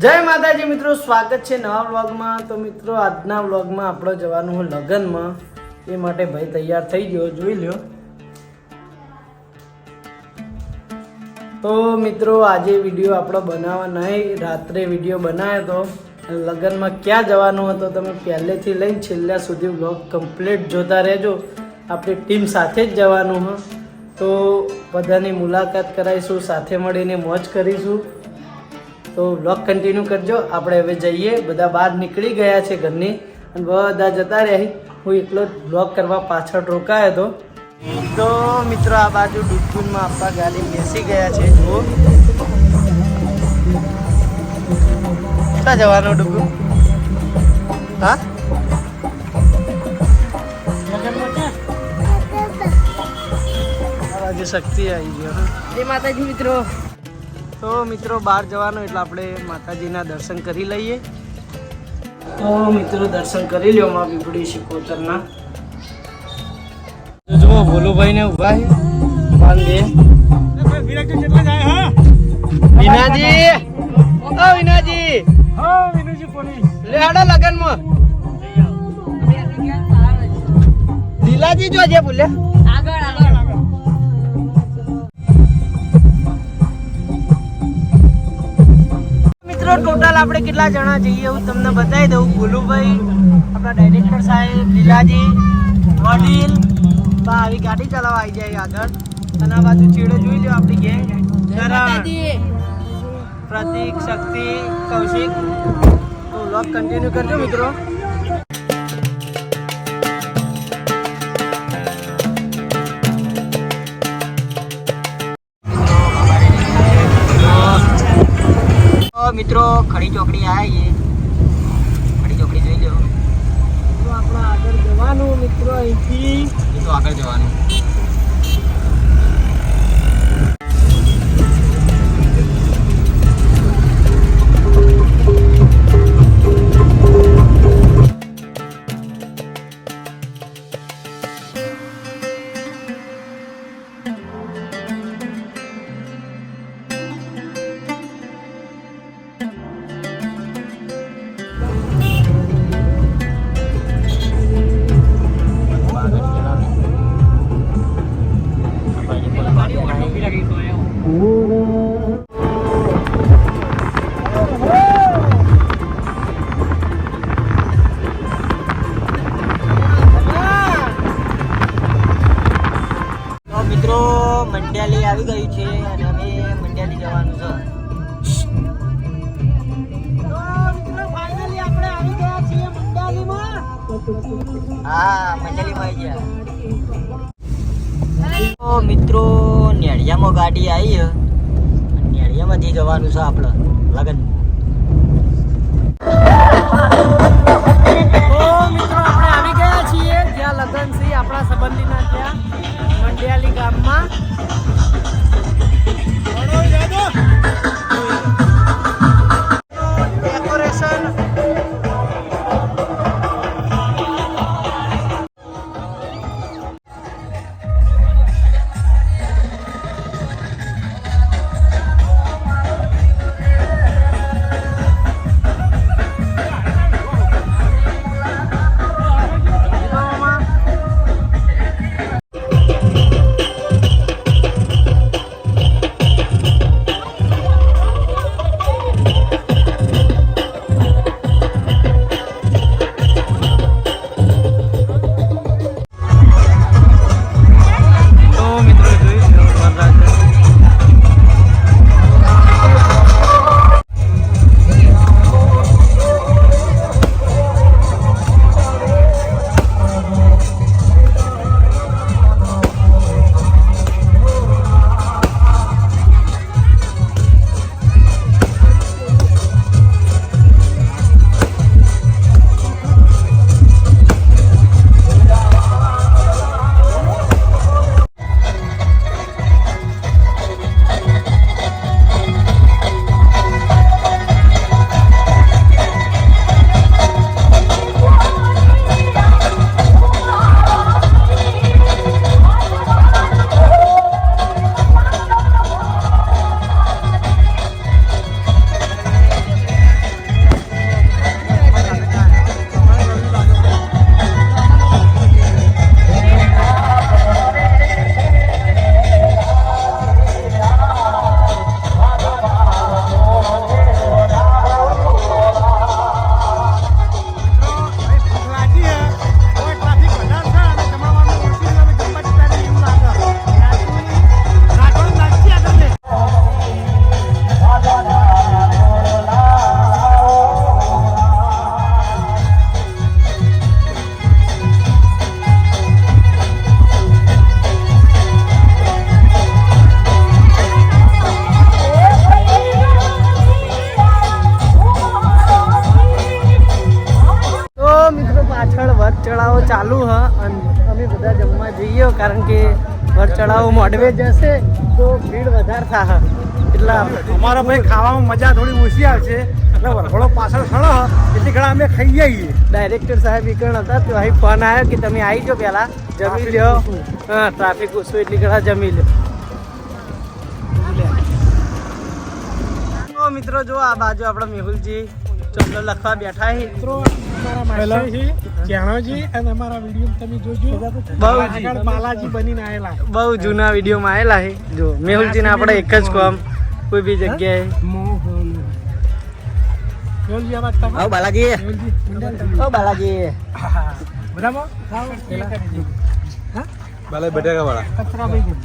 જય માતાજી મિત્રો, સ્વાગત છે નવા વ્લોગમાં. તો મિત્રો, આજના વ્લોગમાં આપણે જવાનું લગ્નમાં. એ માટે ભાઈ તૈયાર થઈ ગયો, જોઈ લ્યો. તો મિત્રો, આજે વીડિયો આપણો બનાવવા નહીં, રાત્રે વીડિયો બનાવ્યો તો. લગ્નમાં ક્યાં જવાનું હતો, તમે પહેલેથી લઈને છેલ્લા સુધી વ્લોગ કમ્પ્લીટ જોતા રહેજો. આપણી ટીમ સાથે જ જવાનું હ. તો બધાની મુલાકાત કરાવીશું, સાથે મળીને મોજ કરીશું. તો બ્લોગ કન્ટિન્યુ કરજો. આપણે હવે જઈએ. બધા બહાર નીકળી ગયા છે ઘરની. અને બધા જતા રહ્યા હું એકલો બ્લોગ કરવા પાછળ રોકાયો હતો. તો મિત્રો, આ બાજુ ડુટકુનમાં આપવા ગાડી બેસી ગયા છે. જુઓ. ક્યાં જવાનું ડુકુ હા? શક્તિ આવી ગયો. જય માતાજી મિત્રો. તો મિત્રો બહાર જવાનું એટલે આપણે માતાજીના દર્શન કરી લઈએ. તો મિત્રો દર્શન કરી લ્યો માં પીપળી શિકોતરના જુઓ ભોલુભાઈ ને ઊભા દે. વિનાજી! ઓ વિનાજી! લે હાડો લગનમાં. લીલાજી જો જે બોલ્યા. આગળ આગળ. ટોટલ આપણે કેટલા જણા જઈએ હું તમને બતાવી દઉં. ભોલુભાઈ આપણા ડાયરેક્ટર સાહેબ લીલાજી વડીલ. બા આવી ગાડી ચલાવવા આવી જાય આગળ. અને આ બાજુ ચીડો જોઈ લો આપણી ગેંગ પ્રતિક શક્તિ કૌશિક. તો વ્લોગ કન્ટિન્યુ કરજો મિત્રો. મિત્રો ખડી ચોકડી આવીએ. ખડી ચોકડી જોઈ લો. તો આપણે આગળ જવાનું મિત્રો અહીંથી. તો આગળ જવાનું. હા ગયા. મિત્રો, નેળિયામાં ગાડી આવી નેળિયામાંથી જવાનું છે આપણે, લગન. મિત્રો, આપણે આવી ગયા છીએ, જ્યાં લગ્ન છે, આપણા સંબંધીના ત્યાં, મંડિયાલી ગામમાં. માંડવે જશે તો ભીડ વધારે થાય એટલે અમારા ભાઈ ખાવામાં મજા થોડી ઓછી આવશે એટલે વરઘોડો પાછળ સળો એટલે ઘણા અમે ખાઈ જઈએ ડાયરેક્ટર સાહેબ ઈકણ હતા તો અહીં ફોન આવ્યો કે તમે આવી જાઓ પહેલા જમી લ્યો. હા ટ્રાફિક ઓછું એટલે ઘણા જમી લ્યો. મિત્રો જો આ બાજુ આપણા મેહુલજી ચોપડો લખવા બેઠા છે મિત્રો અમારા માસ્ટર છે. ચાણોજી અને અમારા વિડિયો તમે જોજો. બહુ આગળ બાલાજી બનીને આયેલા. બહુ જૂના વિડીયોમાં આવેલા હે. જો મેહુલજી ને આપણે એક જ કોમ કોઈ બી જગ્યાએ. મોહન. મેહુલજી તમે આવો બાલાજી. ઓ બાલાજી. બરાબર? ખાઓ પેલા કચરા ભાઈ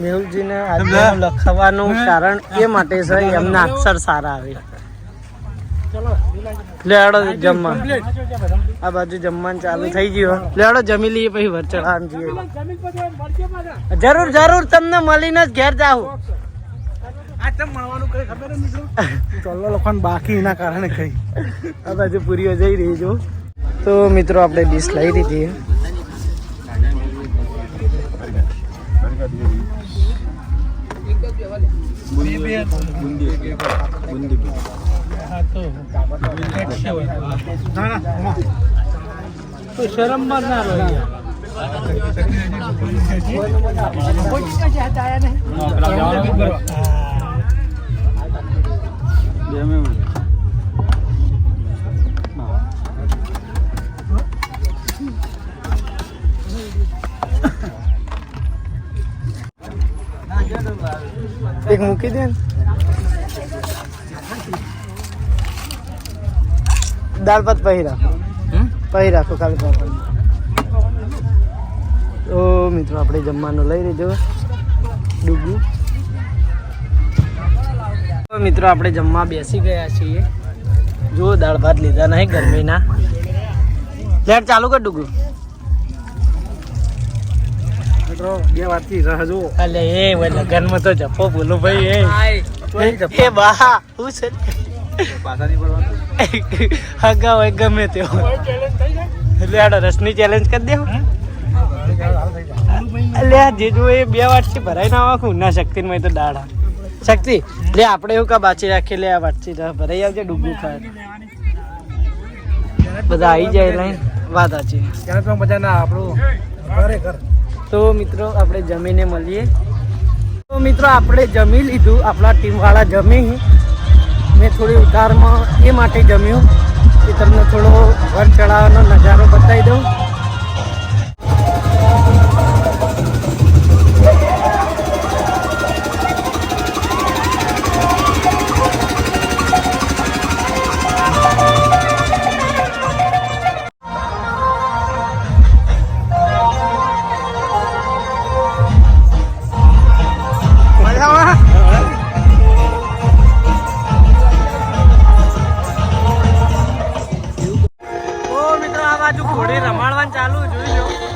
મેહુલજીને આજે લખવાનું કારણ એ માટે છે એમના અક્ષર સારા આવે. ચલો લેડો જમવા. આ બાજુ જમવાનું ચાલુ થઈ ગયું લેડો જમી લઈએ પછી વરચડાન જઈએ જરૂર જરૂર તમને મળીને જ ઘેર જાવ ચલો તમ મળવાનું કઈ ખબર જ મિત્રો ચોલ્લો લખવાનું બાકી એના કારણે કઈ. આ બાજુ પૂરીઓ જઈ રહી જો તો મિત્રો આપણે ડીશ લઈ લીધી. ના ના તો શરમમાં ના એક મૂકી દે ને. દાળ ભાત પહી રાખો પહી રાખો ખાલી પાપડ તો મિત્રો આપણે જમવાનું લઈ લેજો ડૂબું મિત્રો આપણે જમવા બેસી ગયા છીએ. જો દાળ ભાત લીધા નહીં ગરમીના. લેટ ચાલુ કર ડુગુ બે વાતથી રાહ જુઓ. અલે એ લગનમાં તો જપો બોલો ભાઈ એ. એ બા હું છે હગા હોય ગમે તે હોય. એટલે આડો રસની ચેલેન્જ કરી દેવું એટલે આ જેજુ એ બે વાટથી ભરાઈ ના આખું ના શક્તિ માં તો દાડા. શક્તિ લે આપણે એવું કા બાચી રાખીએ? લે આ વાટથી ભરાઈ આવજે ડૂબું ખાય. બધા આવી જાય લાઈન વાત સાચી. ત્યારે તો મજા ના આપણું ઘરે ઘર. તો મિત્રો આપણે જમીને મળીએ. તો મિત્રો આપણે જમી લીધું. આપણા ટીમવાળા જમી મેં થોડી ઉતારમાં એ માટે જમ્યું કે તમને થોડો ઘર ચડાવવાનો નજારો બતાવી દઉં. રમાડવાનું ચાલુ જોઈ લો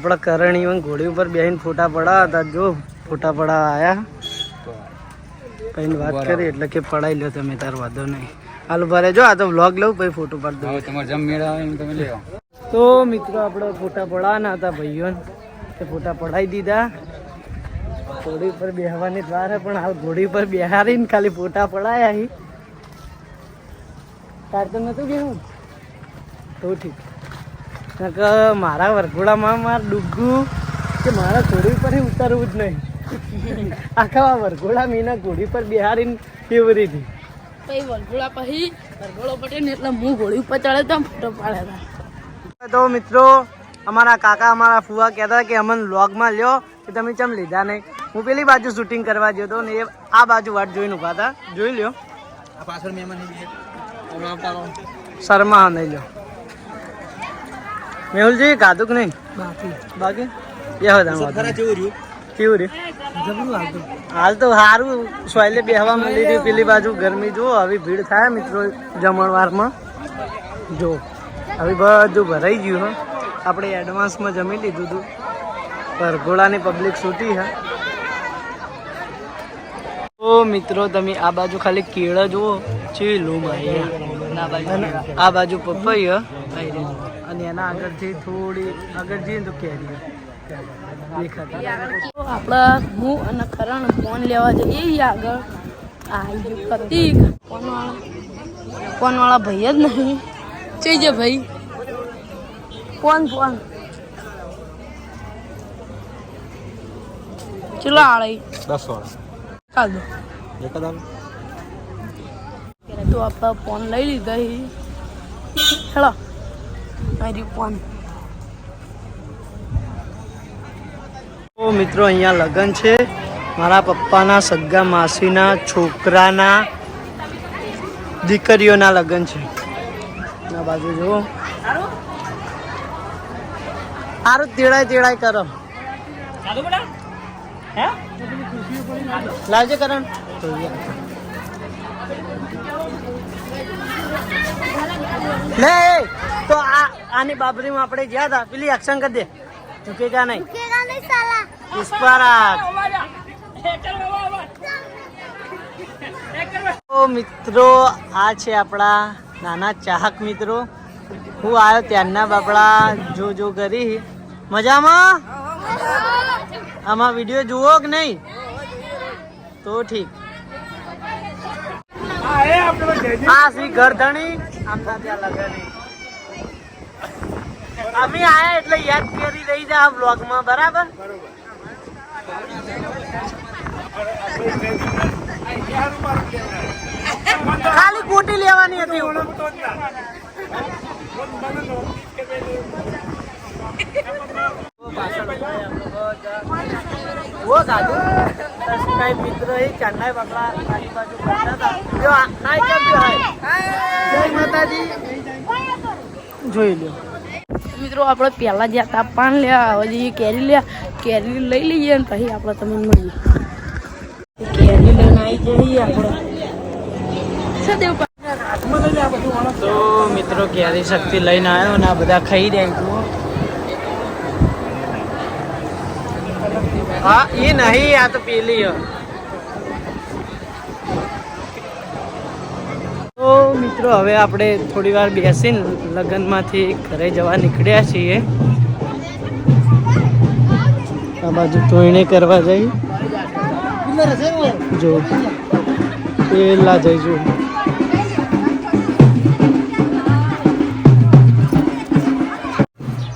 આપણા કરણી ઘોડી ઉપર બેહીને ફોટા પડાવતા હતા. જો ફોટા પડાવવા આયા. પછી વાત કરી એટલે કે પડાઈ લો તમે તાર વાંધો નહીં. હાલ ભરે જો આ તો વ્લોગ લઉં પછી ફોટો પાડી દઉં. તમારે જમ તમે લેવો તો મિત્રો આપણે ફોટા પડાવવાના હતા ભાઈઓને. તે ફોટા પડાવી દીધા. ઘોડી પર બેહવાની વાર પણ હાલ ઘોડી ઉપર બેહારીને ખાલી ફોટા પડાયા હી. તાર તો નતું ગયું તો ઠીક. મારા વરઘોડામાં માર ડૂબગું કે મારા ઘોડી પર ઉતરવું જ નહીં. આખા વરઘોડા મીના ઘોડી પર બિહારીને ફેવરી હતી પછી વલગોળા પછી વલગોળો પટે ને એટલે હું ઘોડી ઉપર ચડે તો ફોટો પાડ્યા તો મિત્રો અમારા કાકા અમારા ફુવા કહેતા કે અમને લોગમાં લ્યો કે તમે ચમ લીધા નહીં? હું પેલી બાજુ શૂટિંગ કરવા ગયો હતો ને એ આ બાજુ વાટ જોઈને ઊભા હતા. જોઈ લ્યો. પાછળ શર્મા નહીં લ્યો. મેહુલજી ખાધું કે નહીં? બાકી. બાકી? એ હવે તમે કેવું રહ્યું. કેવું રહ્યું? હાલ તો. સારું સોયલે બેહવા મળી રહ્યું પેલી બાજુ ગરમી જો હવે ભીડ થાય મિત્રો જમણવારમાં. જો હવે બધું ભરાઈ ગયું હો. આપણે એડવાન્સમાં જમી લીધું હતું પરઘોડાની પબ્લિક છૂટી હા. તો મિત્રો તમે આ બાજુ ખાલી કેળા જુઓ. ચીલું મારી આવી આ બાજુ પપૈયા. આવી. અને એના આગળથી થોડી આગળ જઈને તો કેરી તો આપણે હું અને કરણ ફોન લેવા જઈએ આગળ. આ આવી ગયું પ્રતિક. ફોનવાળા. ફોનવાળા ભાઈ જ નહીં. ચઈ જે ભાઈ. Phone phone. ચલો આળે દસ વાળા. ચાલ એકદમ તો આપણે ફોન લઈ લીધા હેલો મિત્રો અહીંયા લગ્ન છે. મારા પપ્પાના સગ્ગા માસીના છોકરાના દીકરીઓના લગ્ન છે. ના બાજુ જુઓ. સારું તેડાય તેડાય કરો. લાવજે કરણ. લે તો આ આની બાબરીમાં આપણે ગયા હતા. પેલી એક્શન કરી દે. ચૂકેગા નહીં. પુષ્પારાજ મિત્રો આ છે આપણા નાના ચાહક મિત્રો. હું આવ્યો ત્યારના બાપડા જો જો કરી. મજામાં? આમાં વીડિયો જુઓ કે નહીં? તો ઠીક. આ શ્રી ગરધણી આમ ત્યાં લગની અમે આયા એટલે યાદ કરી રહી છે આ બ્લોગમાં બરાબર? ખાલી કોટી લેવાની હતી કઈ મિત્ર એ ચાંદાઈ બાપડા આજુબાજુ કરતા હતા. જો હાય કેમ છો હાય જય માતાજી. જોઈ લ્યો. મિત્રો આપણે પહેલા જ્યાં હતા પાન લેવા હજી કેરી લ્યા કેરી લઈ લઈએ ને પછી આપણે તમે મળીએ. કેરી લઈને આવી જઈએ આપણે. સદેવ તો મિત્રો કેરી શક્તિ લઈને આવ્યો ને આ બધા ખાઈ રહ્યા હા, એ નહીં, આ તો પેલી તો મિત્રો, હવે આપણે થોડી વાર બેસીને લગ્નમાંથી ઘરે જવા નીકળ્યા છીએ. આ બાજુ તોયણે કરવા જઈ. જો, પેલા જઈશું.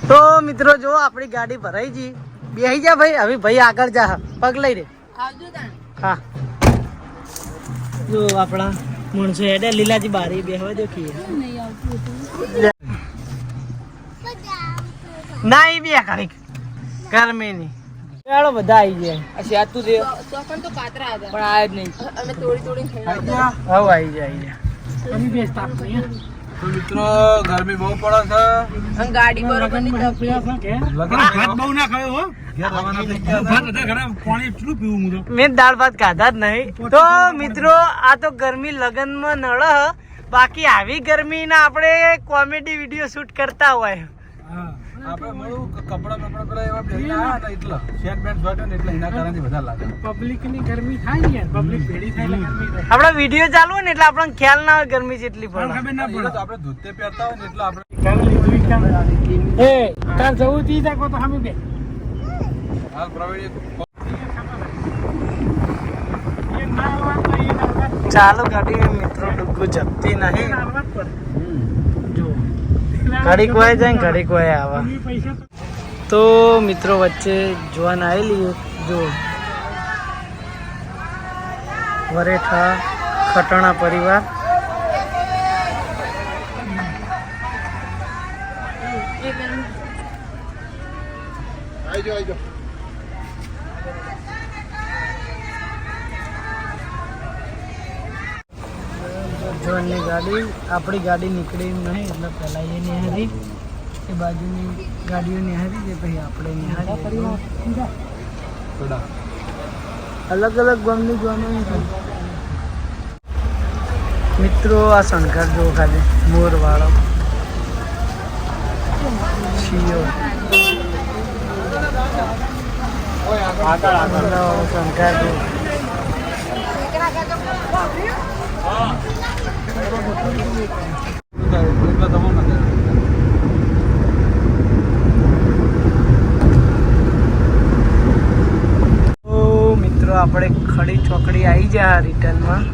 તો મિત્રો, જો આપણી ગાડી ભરાઈ ગઈ. બેહી જા ભાઈ હવે ભાઈ આગળ જા. પગ લઈ રે. હા. જો આપણા માણસો હેડે લીલાજી બારી બેહવા દેખીએ ના એ બે ખાલી. ગરમી ની. ચાલો બધા આવી જાય અચ્છા તું દે ચોકન તો પાતરા હતા. પણ આયા જ નહીં. અમે તોડી તોડી ખાઈ હવે આવી જાય આવી જાય અમે બેસતા તો મિત્રો ગરમી બહુ પડે છે. ગાડી બરોબરની લગન ભાત બહુ ના ખાયો હો. પાણી તો. મેં દાળ ભાત ખાધા જ નહીં. તો મિત્રો આ તો ગરમી લગનમાં નળ બાકી આવી ગરમી ના આપણે કોમેડી વીડિયો શૂટ કરતા હોય. આપણે મળું કપડા બપડા પેલા એવા પહેરીને આવ્યા હતા એટલે. શેટ બેટ જોઈતો ને એટલે એના કારણે વધારે લાગે. આપણા વીડિયો ચાલુ હોય ને એટલે આપણને ખ્યાલ ના હોય ગરમી જેટલી પડે ખબર ના પડે. તો આપણે ધોતે પહેરતા હોય ને એટલે આપણે હાલ પ્રવીણ ચાલુ ગાડી, મિત્રો ડુગ્ગુ જપતી નહીં. ઘડી હોય જાય ને ઘડીક હોય આવે. તો મિત્રો, વચ્ચે જોવાન આવેલી જો. વરેઠા ખટણા પરિવાર એક મિનિટ. જોનની ગાડી આપણી ગાડી નીકળી નહીં, એટલે પહેલાં એ નિહારી એ બાજુની ગાડીઓ નિહારી છે પછી આપણે નિહારી અલગ અલગ ગામની જોવાનું મિત્રો, આ શંકર જો ખાલી. મોર વાળો શિયો શંકર જો મિત્રો આપણે ખડી ચોકડી આવી ગયા રિટર્નમાં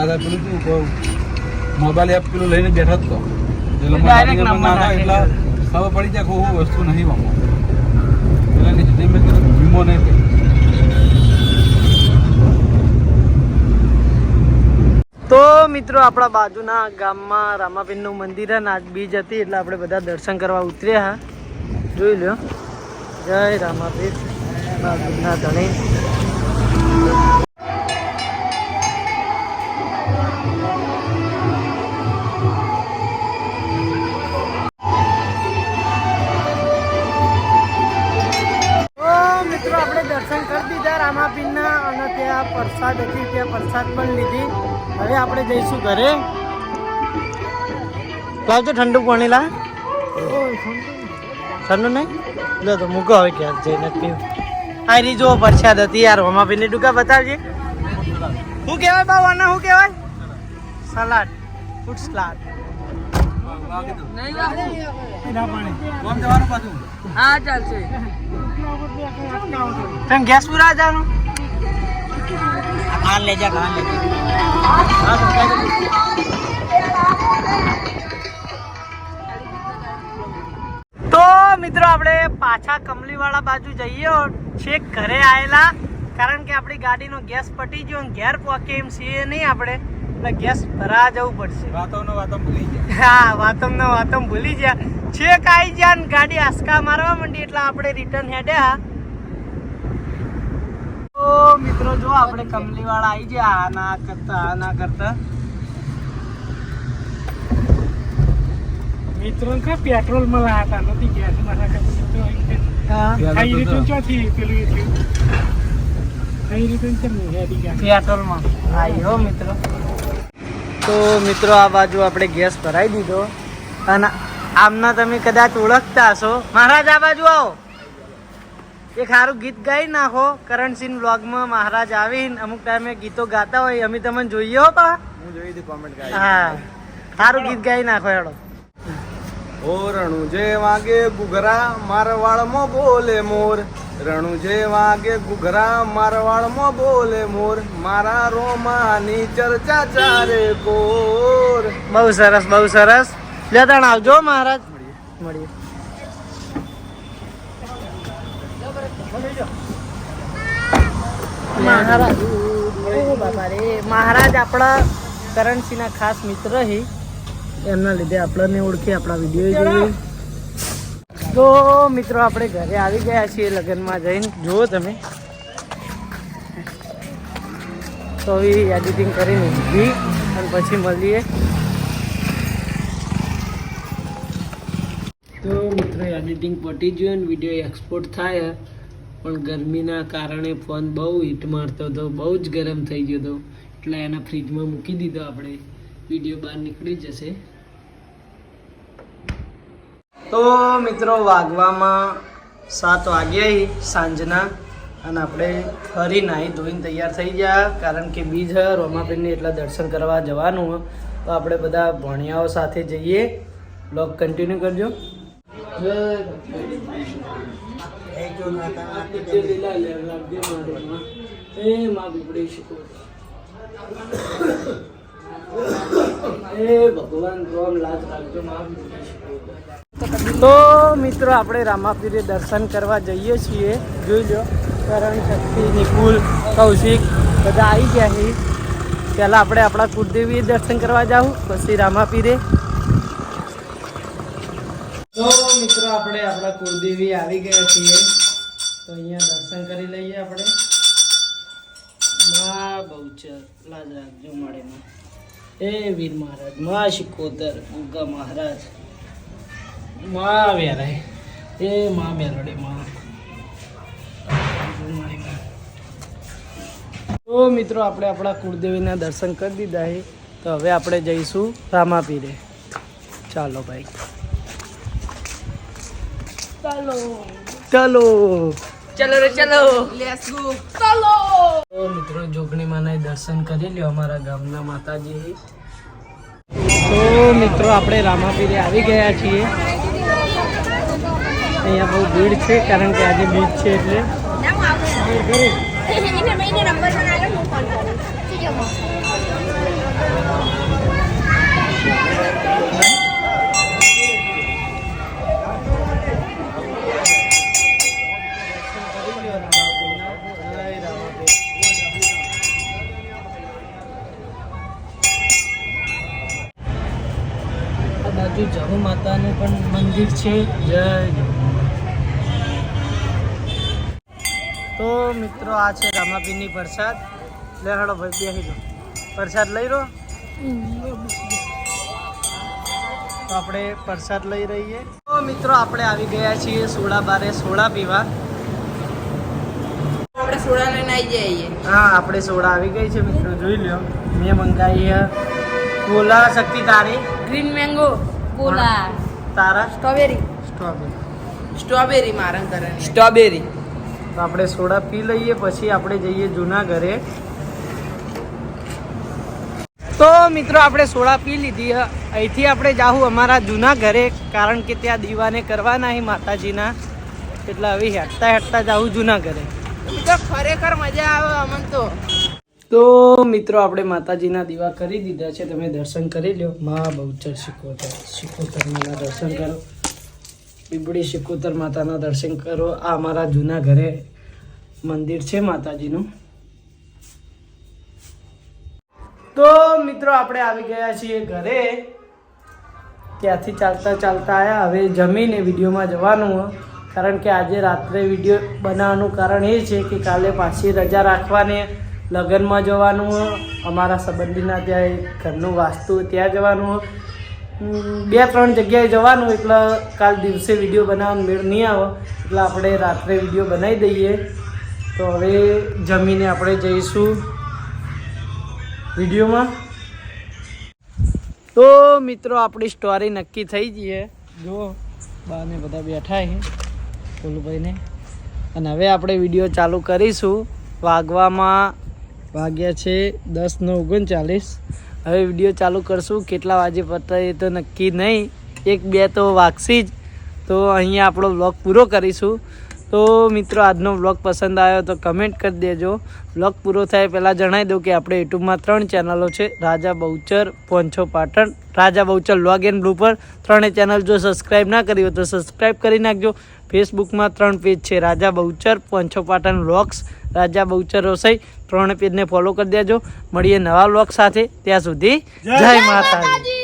દાદા પેલું શું મોબાઈલ એપ પેલું લઈને બેઠા જ તો. એટલે. ખબર પડી જાય હું વસ્તુ નહીં વાપો એટલે નીચે મેં કીધું વીમો નહીં પડી તો મિત્રો આપણા બાજુના ગામમાં રામાપીરનું મંદિર અને આજ બીજ હતી એટલે આપણે બધા દર્શન કરવા ઉતર્યા જોઈ લ્યો. જય રામાબેન. બાજુના ધણી. પ્રસાદ પણ લીધી. હવે આપણે જઈશું ઘરે. લાવજો ઠંડુ પાણી લા. ઠંડુ નહીં? લો તો મૂકો હવે ક્યાં જઈને પીવું. આ રી જો પ્રસાદ હતી યાર. રામાપીરની ડુકા બતાવજે. શું કહેવાય બાબુ આના શું કહેવાય? સલાડ. Food salad. હા ચાલશે ગેસ પૂરા જવાનું? કાન જા ખાન લે તો મિત્રો આપણે પાછા કમલીવાળા બાજુ જઈએ છેક ઘરે આવેલા કારણ કે આપણી ગાડીનો ગેસ પટી ગયો અને ઘેર પહોંચે એમ છીએ નહીં આપણે. એટલે ગેસ ભરા જવું પડશે. વાતોનો વાતો ભૂલી ગયા. હા વાતમ ને વાતમ ભૂલી ગયા. છેક આવી ગયા ને ગાડી આસકા મારવા માંડી એટલે આપણે રિટર્ન હેડ્યા. તો મિત્રો જો આપણે કમલીવાળા આવી ગયા આ ના કરતા આ ના કરતા. મિત્રો કા પેટ્રોલમાં હતા નથી ગેસમાં મિત્રો હા. કઈ રીતે ચોથી પેલું એ થયું? કઈ રીતે કેમ હેડી ગયા. પેટ્રોલમાં. આવી હો મિત્રો. તો મિત્રો આ બાજુ આપણે ગેસ ભરાઈ દીધો. અને આમના તમે કદાચ ઓળખતા હશો. મહારાજ આ બાજુ આવો. એક સારું ગીત ગાઈ નાખો. કરણસિંહ બ્લોગમાં મહારાજ આવીને અમુક ટાઈમે ગીતો ગાતા હોય. અમે તમને જોઈએ હો પા. હું જોઈ હતી કોમેન્ટ હા. સારું ગીત ગાઈ નાખો એડો ઓ રણુ જે વાગે ગુગરા મારવાડમાં બોલે મોર. રણુ જે વાગે ગુગરા મારવાડમાં બોલે મોર. મારા રોમાની ચર્ચા ચારે કોર. બહુ સરસ બહુ સરસ. લેતાણ આવજો મહારાજ. મળીએ. મળીએ. મહારાજ. મહારાજ આપણા કરણસિંહના ખાસ મિત્ર હી. એમના લીધે આપણને ઓળખી, આપણા વીડિયો જોઈએ તો મિત્રો આપણે ઘરે આવી ગયા છીએ લગ્નમાં જઈને. જુઓ તમે. તો એડિટિંગ કરીને ઊભી અને પછી મળીએ. તો મિત્રો એડિટિંગ પટી ગયું વીડિયો એક્સપોર્ટ થાય. પણ ગરમીના કારણે ફોન બહુ હીટ મારતો હતો, બહુ જ ગરમ થઈ ગયો હતો. એટલે એના ફ્રીજમાં મૂકી દીધો આપણે. વીડિયો બહાર નીકળી જશે. તો મિત્રો વાગવામાં સાત વાગ્યા સાંજના અને આપણે ફરી નાહી ધોઈને તૈયાર થઈ ગયા. કારણ કે બીજ રોમાબેનને એટલા દર્શન કરવા જવાનું. તો આપણે બધા ભણિયાઓ સાથે જઈએ. બ્લોગ કન્ટિન્યુ કરજો. તો મિત્રો, આપણે રામાપીરે દર્શન કરવા જઈએ છીએ. જોઈ લો કરણ શક્તિ નિકુલ, કૌશિક, બધા આવી ગયા છે. પહેલાં આપણે આપણા કુળદેવીએ દર્શન કરવા જાઉં, પછી રામાપીરે. તો મિત્રો, આપણે આપણા કુળદેવી આવી ગયા છીએ. તો અહીંયા દર્શન કરી લઈએ આપણે. મા બહુચર લાજ રાખજો મળેમાં એ વીર મહારાજ મા શિકોતર ગુગા મહારાજ. મા વેરાય એ મા મેલડી મા તો મિત્રો આપણે આપણા કુળદેવીના દર્શન કરી દીધા છે. તો હવે આપણે જઈશું રામાપીરે. ચાલો ભાઈ. ચાલો. ચાલો. ચલો રે ચલો. લેટ્સ ગો ચલો. તો મિત્રો જોગણી માના દર્શન કરી લ્યો અમારા ગામના માતાજી. તો મિત્રો આપણે રામાપીરે આવી ગયા છીએ. અહીંયા બહુ ભીડ છે કારણ કે આજે બીચ છે એટલે. આ બાજુ જહુ માતાનું પણ મંદિર છે. જય તો મિત્રો આ છે રામાપીની પ્રસાદ. લે હળો ભાઈ બેસી લો પ્રસાદ લઈ લો તો આપણે પ્રસાદ લઈ રહીએ. તો મિત્રો આપણે આવી ગયા છીએ સોડા બારે સોડા પીવા. આપણે સોડા લઈને આવી જઈએ. હા આપણે સોડા આવી ગઈ છે મિત્રો જોઈ લ્યો. મેં મંગાવી કોલા શક્તિ તારી. Green mango. તારા? સ્ટ્રોબેરી. સ્ટ્રોબેરી. સ્ટ્રોબેરી મારણ કરે સ્ટ્રોબેરી. તો આપણે સોડા પી લઈએ પછી આપણે જઈએ જૂના ઘરે. તો મિત્રો આપણે સોડા પી લીધી. અહીંથી આપણે જાવું અમારા જૂના ઘરે કારણ કે ત્યાં દીવાને કરવાના છે માતાજીના. એટલે હવે હેઠતા હેઠતા જાવું જૂના ઘરે. તો ખરેખર મજા આવે અમન તો. તો મિત્રો, આપણે માતાજીના દીવા કરી દીધા છે. તમે દર્શન કરી લો મા બહુચર શિકોતર શિકોતર માના દર્શન કરો. પીપળી શિકોતર માતાના દર્શન કરો. આ અમારા જૂના ઘરે મંદિર છે માતાજીનું. તો મિત્રો, આપણે આવી ગયા છીએ ઘરે. ત્યાંથી ચાલતા ચાલતા આવ્યા હવે જમીને વિડીયોમાં જવાનું. કારણ કે આજે રાત્રે વીડિયો બનાવવાનું કારણ એ છે કે કાલે પાછી રજા રાખવાની. લગ્નમાં જવાનું અમારા સંબંધીના ત્યાં ઘરનું વાસ્તુ ત્યાં જવાનું. બે ત્રણ જગ્યાએ જવાનું એટલે કાલ દિવસે વીડિયો બનાવવાનો મેળ નહીં આવે. એટલે આપણે રાત્રે વીડિયો બનાવી દઈએ. તો હવે જમીને આપણે જઈશું વિડીયોમાં. તો મિત્રો, આપણી સ્ટોરી નક્કી થઈ જઈએ જો, બાને બધા બેઠા છે ભોલુભાઈને અને હવે આપણે વીડિયો ચાલુ કરીશું વાગવામાં વાગ્યા છે દસ ને ઓગણચાલીસ. હવે વીડિયો ચાલુ કરશું. કેટલા વાગે પતા એ તો નક્કી નહીં. એક બે તો વાગશી જ. તો અહીંયા આપણો બ્લોગ પૂરો કરીશું. તો મિત્રો, આજનો બ્લોગ પસંદ આવ્યો તો કમેન્ટ કરી દેજો. બ્લોગ પૂરો થાય પહેલાં જણાવી દઉં કે આપણે યુટ્યુબમાં ત્રણ ચેનલો છે. રાજા બહુચર, પોંછો પાટણ, રાજા બહુચર લોગ એન્ડ પર. ત્રણેય ચેનલ જો સબસ્ક્રાઈબ ના કરી હોય તો સબસ્ક્રાઈબ કરી નાખજો. ફેસબુકમાં ત્રણ પેજ છે. રાજા બહુચર પંછો પાટણ વ્લોગ્સ રાજા બહુચર રસોઈ. ત્રણે પેજને ફોલો કરી દેજો. મળીએ નવા વ્લોગ સાથે. ત્યાં સુધી જય માતાજી.